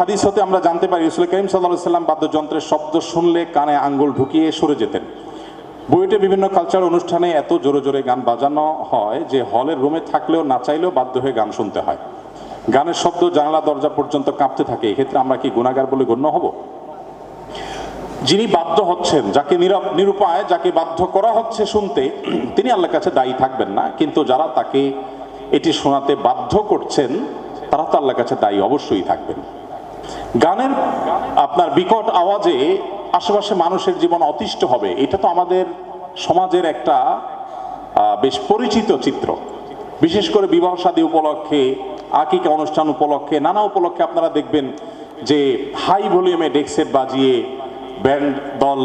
হাদিস হতে আমরা জানতে পারি, রসুল করিম সাল্লাহ সাল্লাম বাদ্যযন্ত্রের শব্দ শুনলে কানে আঙ্গুল ঢুকিয়ে সরে যেতেন। বুয়েটে বিভিন্ন কালচার অনুষ্ঠানে এত জোরে জোরে গান বাজানো হয় যে হলের রুমে থাকলেও না চাইলেও বাধ্য হয়ে গান শুনতে হয়। গানের শব্দ জানালা দরজা পর্যন্ত কাঁপতে থাকে, এক্ষেত্রে আমরা কি গুণাগার বলে গণ্য হব? যিনি বাধ্য হচ্ছেন, যাকে নিরপ- নিরুপায়, যাকে বাধ্য করা হচ্ছে শুনতে, তিনি আল্লাহর কাছে দায়ী থাকবেন না। কিন্তু যারা তাকে এটি শোনাতে বাধ্য করছেন, তারা তো আল্লাহর কাছে দায়ী অবশ্যই থাকবেন। গানের আপনার বিকট আওয়াজে আশেপাশে মানুষের জীবন অতিষ্ঠ হবে, এটা তো আমাদের সমাজের একটা বেশ পরিচিত চিত্র। বিশেষ করে বিবাহ শাদী উপলক্ষে, আকিকা অনুষ্ঠান উপলক্ষে, নানা উপলক্ষে আপনারা দেখবেন যে হাই ভলিউমে ডেক্সেট বাজিয়ে ব্যান্ড দল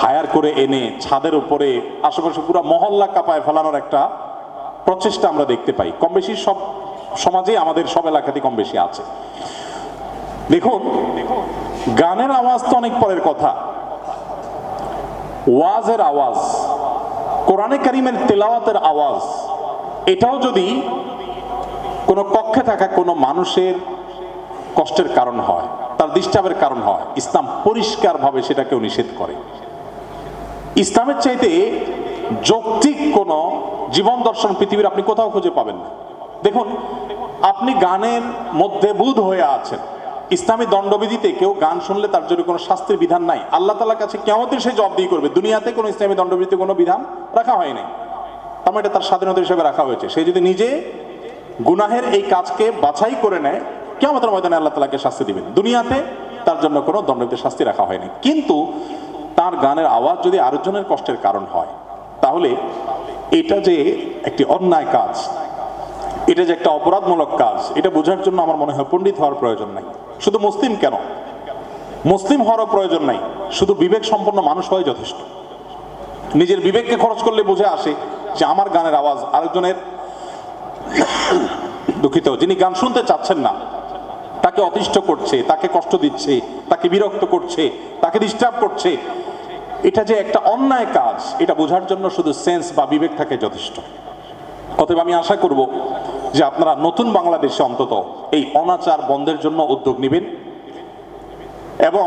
হায়ার করে এনে ছাদের উপরে, আশেপাশে পুরো মহল্লা কাপায় ফেলানোর একটা প্রচেষ্টা আমরা দেখতে পাই। কম বেশি সব সমাজেই আমাদের সব এলাকাতে কম বেশি আছে। দেখুন, গানের আওয়াজ তো অনেক পরের কথা। ওয়াজের আওয়াজ, কোরআনে কারিমের তেলাওয়াতের আওয়াজ, এটাও যদি কোনো কক্ষে থাকা কোনো মানুষের কষ্টের কারণ হয়, তার ডিস্টার্বের কারণ হয়, ইসলাম পরিষ্কারভাবে সেটাকেও নিষেধ করে। ইসলামের চাইতে যৌক্তিক কোনো জীবন দর্শন পৃথিবীর আপনি কোথাও খুঁজে পাবেন না। দেখুন, আপনি গানের মধ্যে বুধ হয়ে আছেন। ইসলামী দণ্ডবিধিতে কেউ গান শুনলে তার জন্য কোনো শাস্তির বিধান নাই। আল্লাহ তালার কাছে কেমন সে জবাবদিহি করবে। দুনিয়াতে কোনো ইসলামী দণ্ডবিধিতে কোনো বিধান রাখা হয়নি তার মানে এটা তার স্বাধীনতা হিসেবে রাখা হয়েছে। সে যদি নিজে গুনাহের এই কাজকে বাছাই করে নেয় কেমন ময়দানে আল্লাহ তালাকে শাস্তি দিবেন। দুনিয়াতে তার জন্য কোনো দণ্ডবিধি শাস্তি রাখা হয়নি কিন্তু তার গানের আওয়াজ যদি আরেকজনের কষ্টের কারণ হয়, তাহলে এটা যে একটি অন্যায় কাজ, এটা যে একটা অপরাধমূলক কাজ, এটা বোঝার জন্য আমার মনে হয় পণ্ডিত হওয়ার প্রয়োজন নাই। শুধু মুসলিম কেন? মুসলিম হওয়ারও প্রয়োজন নাই। শুধু বিবেক সম্পন্ন মানুষ হয় যথেষ্ট। নিজের বিবেককে খরচ করলে বুঝে আসে যে আমার গানের আওয়াজ আরেকজনের দুঃখিত, যিনি গান শুনতে চাচ্ছেন না, তাকে অতিষ্ঠ করছে, তাকে কষ্ট দিচ্ছে, তাকে বিরক্ত করছে, তাকে ডিস্টার্ব করছে। এটা যে একটা অন্যায় কাজ, এটা বোঝার জন্য শুধু সেন্স বা বিবেক থাকে যথেষ্ট। অতএব আমি আশা করব যে আপনারা নতুন বাংলাদেশে অন্তত এই অনাচার বন্ধের জন্য উদ্যোগ নেবেন এবং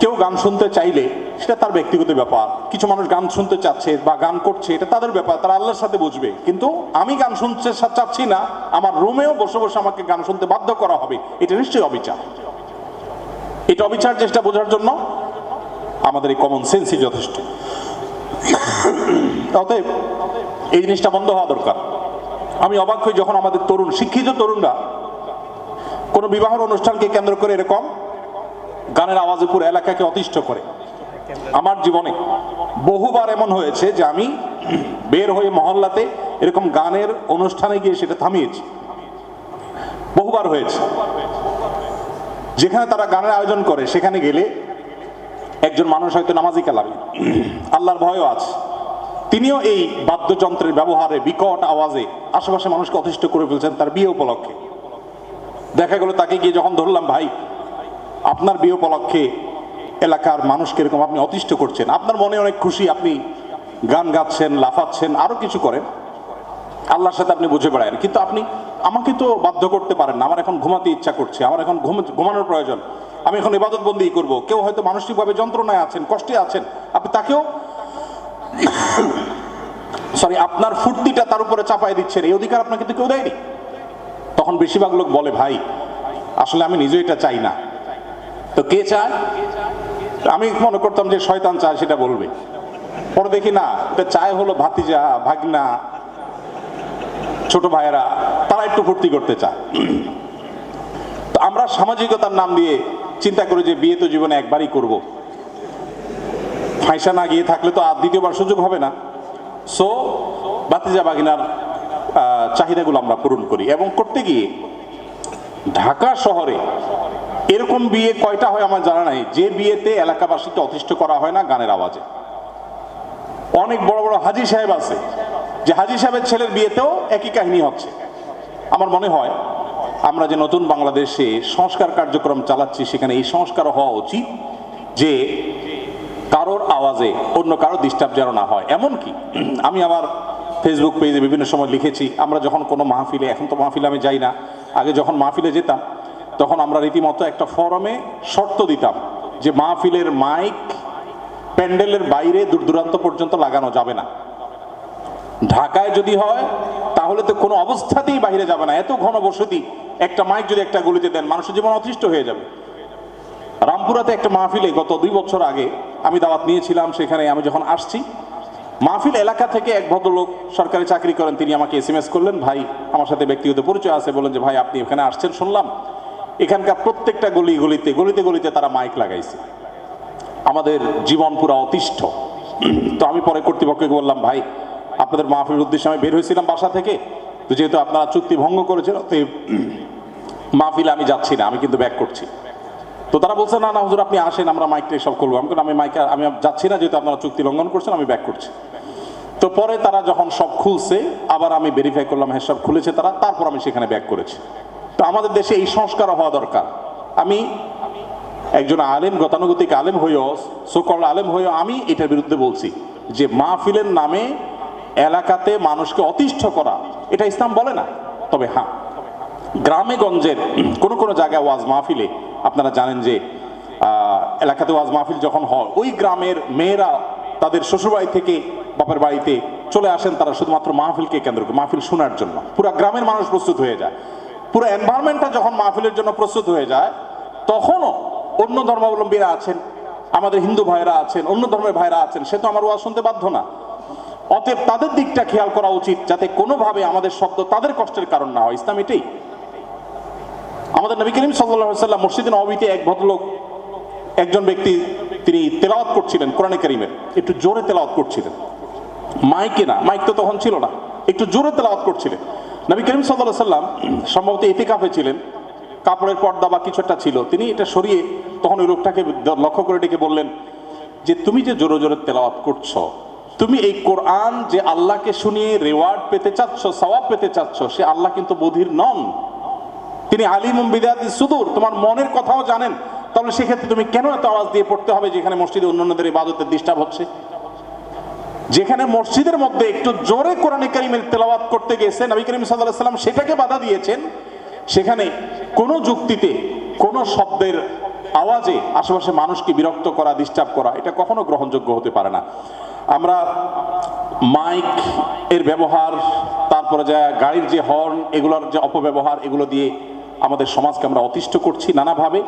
কেউ গান শুনতে চাইলে সেটা তার ব্যক্তিগত ব্যাপার। কিছু মানুষ গান শুনতে চাচ্ছে বা গান করছে, এটা তাদের ব্যাপার, তারা আল্লাহর সাথে বুঝবে। কিন্তু আমি গান শুনতে চাচ্ছি না, আমার রুমেও বসে বসে আমাকে গান শুনতে বাধ্য করা হবে, এটা নিশ্চয়ই অবিচার। এটা অবিচার চেষ্টা বোঝার জন্য আমাদের এই কমন সেন্সই যথেষ্ট। অতএব এই জিনিসটা বন্ধ হওয়া দরকার। আমি অবাক হই যখন আমাদের তরুণ, শিক্ষিত তরুণরা কোনো বিবাহের অনুষ্ঠানকে কেন্দ্র করে এরকম গানের আওয়াজে পুরো এলাকাকে অতিষ্ঠ করে। আমার জীবনে বহুবার এমন হয়েছে যে আমি বের হয়ে মহল্লাতে এরকম গানের অনুষ্ঠানে গিয়ে সেটা থামিয়েছি। বহুবার হয়েছে। যেখানে তারা গানের আয়োজন করে, সেখানে গেলে একজন মানুষ হয়তো নামাজি কালামি আল্লাহর ভয়ও আছে। তিনিও এই বাদ্যযন্ত্রের ব্যবহারে বিকট আওয়াজে আশেপাশে মানুষকে অতিষ্ঠ করে ফেলছেন তার বিয়ে উপলক্ষে। দেখা গেল তাকে গিয়ে যখন ধরলাম, ভাই, আপনার বিয়ে উপলক্ষে এলাকার মানুষকে এরকম আপনি অতিষ্ঠ করছেন। আপনার মনে অনেক খুশি, আপনি গান গাচ্ছেন, লাফাচ্ছেন, আরও কিছু করেন। আল্লাহর সাথে আপনি বুঝে বেড়ায়েন। কিন্তু আপনি আমাকে তো বাধ্য করতে পারেন না। আমার এখন ঘুমাতে ইচ্ছা করছে। আমার এখন ঘুম- ঘুমানোর প্রয়োজন। আমি এখন ইবাদত বন্দি করব। কেউ হয়তো মানসিকভাবে যন্ত্রণায় আছেন, কষ্টে আছেন। আপনি তাকেও সরি আপনার ফুর্তিটা তার উপরে চাপাই দিচ্ছেন। এই অধিকার আপনাকে তো কেউ দেয়নি। তখন বেশিরভাগ লোক বলে, ভাই, আসলে আমি নিজে এটা চাই না। তো কে চায়? আমি মনে করতাম যে শয়তান চায়, সেটা বলবে। পরে দেখি না এটা চায় হলো ভাতিজা, ভাগনা, ছোট ভাইয়েরা, তারা একটু ফুর্তি করতে চায়। তো আমরা সামাজিকতার নাম দিয়ে চিন্তা করি যে বিয়ে তো জীবনে একবারই করব। ফাইসা না গিয়ে থাকলে তো আর দ্বিতীয়বার সুযোগ হবে না। সো বাতিজা বাগিনার চাহিদাগুলো আমরা পূরণ করি। এবং করতে গিয়ে ঢাকা শহরে এরকম বিয়ে কয়টা হয় আমার জানা নাই। যে বিয়েতে এলাকাবাসীকে অতিষ্ঠ করা হয় না গানের আওয়াজে। অনেক বড় বড় হাজি সাহেব আছে। যে হাজি সাহেবের ছেলের বিয়েতেও একই কাহিনী হচ্ছে। আমার মনে হয় আমরা যে নতুন বাংলাদেশে সংস্কার কার্যক্রম চালাচ্ছি, সেখানে এই সংস্কার হওয়া উচিত যে কারোর আওয়াজে অন্য কারও ডিস্টার্ব যেন না হয়। এমনকি আমি আমার ফেসবুক পেজে বিভিন্ন সময় লিখেছি, আমরা যখন কোনো মাহফিলে, এখন তো মাহফিলে আমি যাই না, আগে যখন মাহফিলে যেতাম, তখন আমরা রীতিমতো একটা ফরমে শর্ত দিতাম যে মাহফিলের মাইক প্যান্ডেলের বাইরে দূর দূরান্ত পর্যন্ত লাগানো যাবে না। ঢাকায় যদি হয়, তাহলে তো কোনো অবস্থাতেই বাইরে যাবে না। এত ঘন বসতি একটা মাইক যদি একটা গলিতে দেন, মানুষের জীবন অতিষ্ঠ হয়ে যাবে। রামপুরাতে একটা মাহফিলে গত দুই বছর আগে আমি দাওয়াত নিয়েছিলাম, সেখানে আমি যখন আসছি, মাহফিল এলাকা থেকে এক ভদ্রলোক সরকারি চাকরি করেন, তিনি আমাকে এস এম এস করলেন, ভাই, আমার সাথে ব্যক্তিগত পরিচয় আছে। বলেন যে, ভাই, আপনি এখানে আসছেন, শুনলাম। এখানকার প্রত্যেকটা গলি গলিতে গলিতে গলিতে তারা মাইক লাগাইছে। আমাদের জীবন পুরা অতিষ্ঠ। তো আমি পরে কর্তৃপক্ষকে বললাম, ভাই, আপনাদের মাহফিলের উদ্দেশ্যে আমি বের হয়েছিলাম বাসা থেকে। তো যেহেতু আপনারা চুক্তি ভঙ্গ করেছেন তো মাহফিলে আমি যাচ্ছি না, আমি কিন্তু ব্যাক করছি। তো তারা বলছে, না না, হুজুর, আপনি আসেন, আমরা মাইকটা সব করব। আমি আমি মাইকে আমি যাচ্ছি না, যেহেতু আপনারা চুক্তি লঙ্ঘন করছেন, আমি ব্যাক করছি। তো পরে তারা যখন সব খুলছে, আবার আমি ভেরিফাই করলাম হ্যাঁ সব খুলেছে তারা, তারপর আমি সেখানে ব্যাক করেছি। তো আমাদের দেশে এই সংস্কার হওয়া দরকার। আমি একজন আলেম, গতানুগতিক আলেম হয়েও সোকল আলেম হয়েও, আমি এটার বিরুদ্ধে বলছি যে মাহফিলের নামে এলাকাতে মানুষকে অতিষ্ঠ করা, এটা ইসলাম বলে না। তবে হ্যাঁ গ্রামে গঞ্জের কোনো কোনো জায়গায় ওয়াজ মাহফিলে আপনারা জানেন যে এলাকাতে ওয়াজ মাহফিল যখন হয়, ওই গ্রামের মেয়েরা তাদের শ্বশুরবাড়ি থেকে বাপের বাড়িতে চলে আসেন তারা শুধুমাত্র মাহফিলকে কেন্দ্র করে, মাহফিল শোনার জন্য। পুরো গ্রামের মানুষ প্রস্তুত হয়ে যায়। পুরো এনভায়রনমেন্টটা যখন মাহফিলের জন্য প্রস্তুত হয়ে যায়, তখনও অন্য ধর্মাবলম্বীরা আছেন, আমাদের হিন্দু ভাইরা আছেন, অন্য ধর্মের ভাইরা আছেন, সে তো আমার ওয়াজ শুনতে বাধ্য না। অতএব তাদের দিকটা খেয়াল করা উচিত, যাতে কোনোভাবে আমাদের শব্দ তাদের কষ্টের কারণ না হয়। ইসলাম এটাই। আমাদের নবী করিম সাল্লাহ সাল্লাম নবীতে এক ভদ্রলোক, একজন ব্যক্তি তিনি তেলাওয়াত করছিলেন কোরআনে করিমের। একটু জোরে তেলাওয়াত করছিলেন। মাইকে না, মাইক তো তখন ছিল না। একটু জোরে তেলাওয়াত করছিলেন। নবী করিম সাল্লাহ সাল্লাম সম্ভবত এতে কাপে ছিলেন। কাপড়ের পর্দা বা কিছু একটা ছিল। তিনি এটা সরিয়ে তখন ওই লোকটাকে লক্ষ্য করে ডেকে বললেন যে, তুমি যে জোরে জোরে তেলাওয়াত করছ, তুমি এই কোরআন যে আল্লাহকে শুনিয়ে রেওয়ার্ড পেতে চাচ্ছ, সওয়াব পেতে চাচ্ছ, সে আল্লাহ কিন্তু বধির নন। তিনি আলিম বিদাতি সুদূর, তোমার মনের কথাও জানেন। তাহলে সেক্ষেত্রে তুমি কেন এত আওয়াজ দিয়ে পড়তে হবে যেখানে মসজিদে অন্যান্যদের ইবাদতের ডিস্টার্ব হচ্ছে? যেখানে মসজিদের মধ্যে একটু জোরে কোরআনে কারিমের তেলাওয়াত করতে গেছে, নবী করিম সাল্লাহ সাল্লাম সেটাকে বাধা দিয়েছেন। সেখানে কোনো যুক্তিতে, কোনো শব্দের আওয়াজে আশেপাশে মানুষকে বিরক্ত করা ডিস্টার্ব করা, এটা কখনো গ্রহণযোগ্য হতে পারে না। আমরা মাইক এর ব্যবহার, তারপরে যা গাড়ির যে হর্ন, এগুলোর যে অপব্যবহার, এগুলো দিয়ে আমাদের সমাজকে আমরা অতিষ্ঠ করছি নানাভাবে।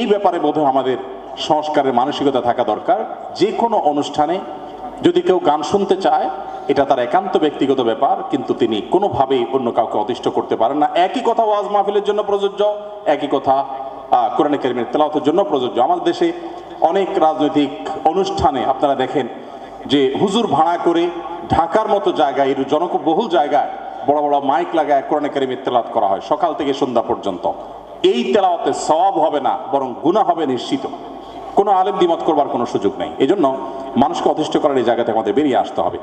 এই ব্যাপারে বোধহয় আমাদের সংস্কারের মানসিকতা থাকা দরকার। যে কোনো অনুষ্ঠানে যদি কেউ গান শুনতে চায়, এটা তার একান্ত ব্যক্তিগত ব্যাপার, কিন্তু তিনি কোনোভাবেই অন্য কাউকে অতিষ্ঠ করতে পারেন না। একই কথা ওয়াজ মাহফিলের জন্য প্রযোজ্য, একই কথা কোরআনে কারিমের তেলাওয়াতের জন্য প্রযোজ্য। আমাদের দেশে অনেক রাজনৈতিক অনুষ্ঠানে আপনারা দেখেন যে হুজুর ভাড়া করে ঢাকার মতো জায়গায় এর জনবহুল জায়গায় বড় বড় মাইক লাগায় কোরআনে কারিমের তেলাওয়াত করা হয়, সকাল থেকে সন্ধ্যা পর্যন্ত। এই তেলাওয়াতে সব হবে না, বরং গুণা হবে নিশ্চিত। কোনো আলেম দ্বিমত করবার কোনো সুযোগ নেই। এই জন্য মানুষকে অতিষ্ঠ করার এই জায়গাতে আমাদের বেরিয়ে আসতে হবে।